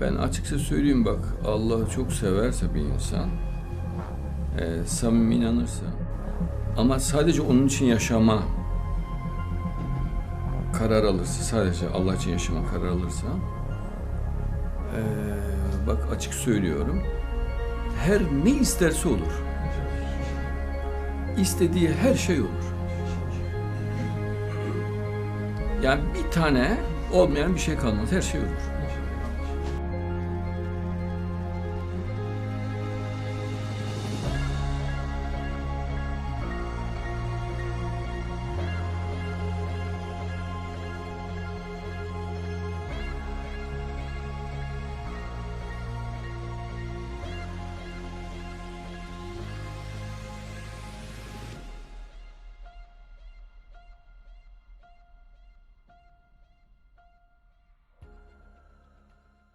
Ben açıkça söyleyeyim bak Allah'ı çok severse bir insan e, samimi inanırsa ama sadece onun için yaşama karar alırsa sadece Allah için yaşama karar alırsa e, bak açık söylüyorum her ne isterse olur. İstediği her şey olur. Yani bir tane olmayan bir şey kalmaz. Her şey olur.